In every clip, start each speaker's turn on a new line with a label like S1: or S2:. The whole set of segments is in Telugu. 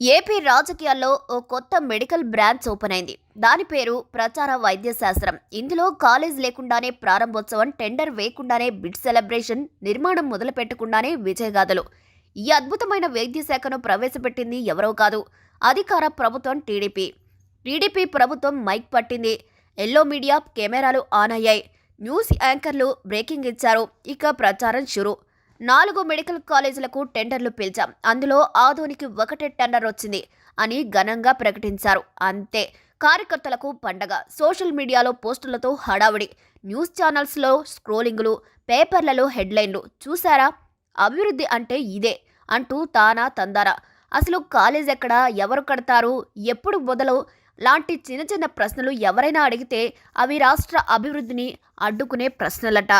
S1: ఏపీ రాజకీయాల్లో ఓ కొత్త మెడికల్ బ్రాంచ్ ఓపెన్ అయింది. దాని పేరు ప్రచార వైద్య శాస్త్రం ఇందులో కాలేజ్ లేకుండానే ప్రారంభోత్సవం టెండర్ వేయకుండానే బిడ్ సెలబ్రేషన్ నిర్మాణం మొదలు పెట్టకుండానే విజయగాథలు. ఈ అద్భుతమైన వైద్య శాఖను ప్రవేశపెట్టింది ఎవరో కాదు అధికార ప్రభుత్వం టీడీపీ. టీడీపీ ప్రభుత్వం మైక్ పట్టింది. ఎల్లో మీడియా కెమెరాలు ఆన్ అయ్యాయి. న్యూస్ యాంకర్లు బ్రేకింగ్ ఇచ్చారు. ఇక ప్రచారం షురు. నాలుగు మెడికల్ కాలేజీలకు టెండర్లు పిలిచాం. అందులో ఆదోనికి ఒకటే టెండర్ వచ్చింది అని ఘనంగా ప్రకటించారు. అంతే. కార్యకర్తలకు పండగ సోషల్ మీడియాలో పోస్టులతో హడావుడి న్యూస్ ఛానల్స్లో స్క్రోలింగులు పేపర్లలో హెడ్లైన్లు. చూసారా అభివృద్ధి అంటే ఇదే అంటూ తానా తందారా. అసలు కాలేజ్ ఎక్కడ ఎవరు కడతారు ఎప్పుడు మొదలు? లాంటి చిన్న చిన్న ప్రశ్నలు ఎవరైనా అడిగితే అవి రాష్ట్ర అభివృద్ధిని అడ్డుకునే ప్రశ్నలట.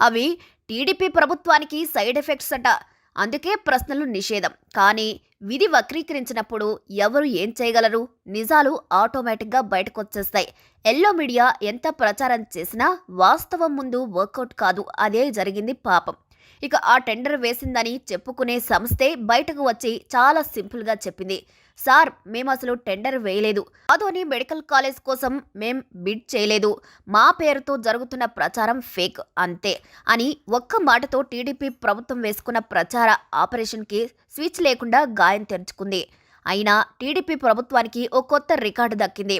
S1: అవి టీడీపీ ప్రభుత్వానికి సైడ్ ఎఫెక్ట్స్ అట. అందుకే ప్రశ్నలు నిషేధం. కానీ విధి వక్రీకరించినప్పుడు ఎవరు ఏం చేయగలరు? నిజాలు ఆటోమేటిక్గా బయటకొచ్చేస్తాయి. ఎల్లో మీడియా ఎంత ప్రచారం చేసినా వాస్తవం ముందు వర్కౌట్ కాదు. అదే జరిగింది పాపం. ఇక ఆ టెండర్ వేసిందని చెప్పుకునే సంస్థే బయటకు వచ్చి చాలా సింపుల్గా చెప్పింది. సార్ మేము అసలు టెండర్ వేయలేదు. అదోని మెడికల్ కాలేజ్ కోసం మేం బిడ్ చేయలేదు. మా పేరుతో జరుగుతున్న ప్రచారం ఫేక్ అంతే అని ఒక్క మాటతో టీడీపీ ప్రభుత్వం వేసుకున్న ప్రచార ఆపరేషన్కి స్విచ్ లేకుండా గాయం తెరుచుకుంది. అయినా టీడీపీ ప్రభుత్వానికి ఓ కొత్త రికార్డు దక్కింది.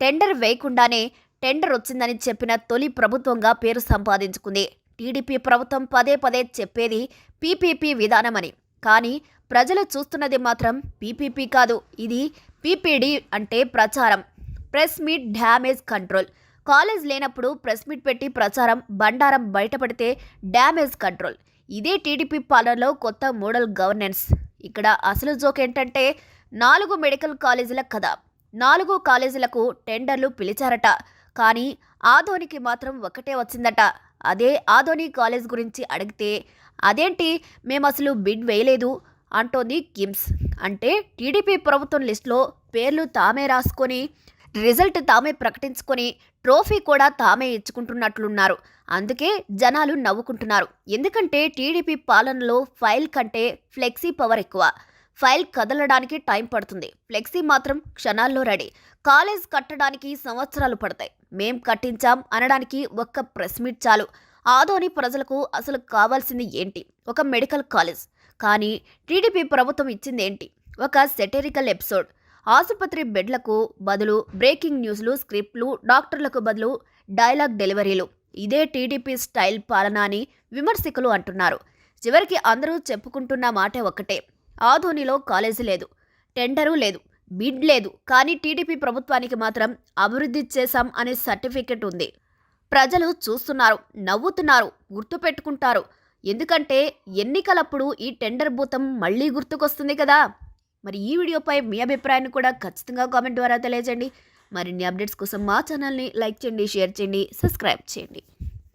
S1: టెండర్ వేయకుండానే టెండర్ వచ్చిందని చెప్పిన తొలి ప్రభుత్వంగా పేరు సంపాదించుకుంది. టీడీపీ ప్రభుత్వం పదే పదే చెప్పేది పీపీపీ విధానమని. కానీ ప్రజలు చూస్తున్నది మాత్రం పీపీపీ కాదు. ఇది పీపీడీ అంటే ప్రచారం. Press meet damage control. College లేనప్పుడు ప్రెస్ మీట్ పెట్టి ప్రచారం బండారం బయటపడితే డ్యామేజ్ కంట్రోల్. ఇదే టీడీపీ పాలనలో కొత్త మోడల్ గవర్నెన్స్. ఇక్కడ అసలు జోక్ ఏంటంటే నాలుగు మెడికల్ కాలేజీల కథ. నాలుగు కాలేజీలకు టెండర్లు పిలిచారట. కానీ ఆధోనికి మాత్రం ఒకటే వచ్చిందట. అదే ఆధోని కాలేజ్ గురించి అడిగితే అదేంటి? మేము అసలు బిడ్ వేయలేదు. అంటోంది కిమ్స్. అంటే టీడీపీ ప్రభుత్వం లిస్టులో పేర్లు తామే రాసుకొని రిజల్ట్ తామే ప్రకటించుకొని ట్రోఫీ కూడా తామే ఇచ్చుకుంటున్నట్లున్నారు. అందుకే జనాలు నవ్వుకుంటున్నారు. ఎందుకంటే టీడీపీ పాలనలో ఫైల్ కంటే ఫ్లెక్సీ పవర్ ఎక్కువ. ఫైల్ కదలడానికి టైం పడుతుంది. ఫ్లెక్సీ మాత్రం క్షణాల్లో రెడీ. కాలేజ్ కట్టడానికి సంవత్సరాలు పడతాయి. మేం కట్టించాం అనడానికి ఒక్క ప్రెస్ మీట్ చాలు. ఆదోని ప్రజలకు అసలు కావాల్సింది ఏంటి? ఒక మెడికల్ కాలేజ్. కానీ టీడీపీ ప్రభుత్వం ఇచ్చింది ఏంటి ఒక సెటరికల్ ఎపిసోడ్ ఆసుపత్రి బెడ్లకు బదులు బ్రేకింగ్ న్యూస్లు స్క్రిప్ట్లు డాక్టర్లకు బదులు డైలాగ్ డెలివరీలు ఇదే టీడీపీ స్టైల్ పాలన అని విమర్శకులు అంటున్నారు. చివరికి అందరూ చెప్పుకుంటున్న మాట ఒకటే ఆధోనిలో కాలేజీ లేదు టెండరు లేదు బిడ్ లేదు. కానీ టీడీపీ ప్రభుత్వానికి మాత్రం అభివృద్ధి చేశాం అనే సర్టిఫికెట్ ఉంది. ప్రజలు చూస్తున్నారు నవ్వుతున్నారు గుర్తుపెట్టుకుంటారు. ఎందుకంటే ఎన్నికలప్పుడు ఈ టెండర్ భూతం మళ్ళీ గుర్తుకొస్తుంది కదా. మరి ఈ వీడియోపై మీ అభిప్రాయాన్ని కూడా ఖచ్చితంగా కామెంట్ ద్వారా తెలియజేయండి. మరిన్ని అప్డేట్స్ కోసం మా ఛానల్ని లైక్ చేయండి షేర్ చేయండి సబ్స్క్రైబ్ చేయండి.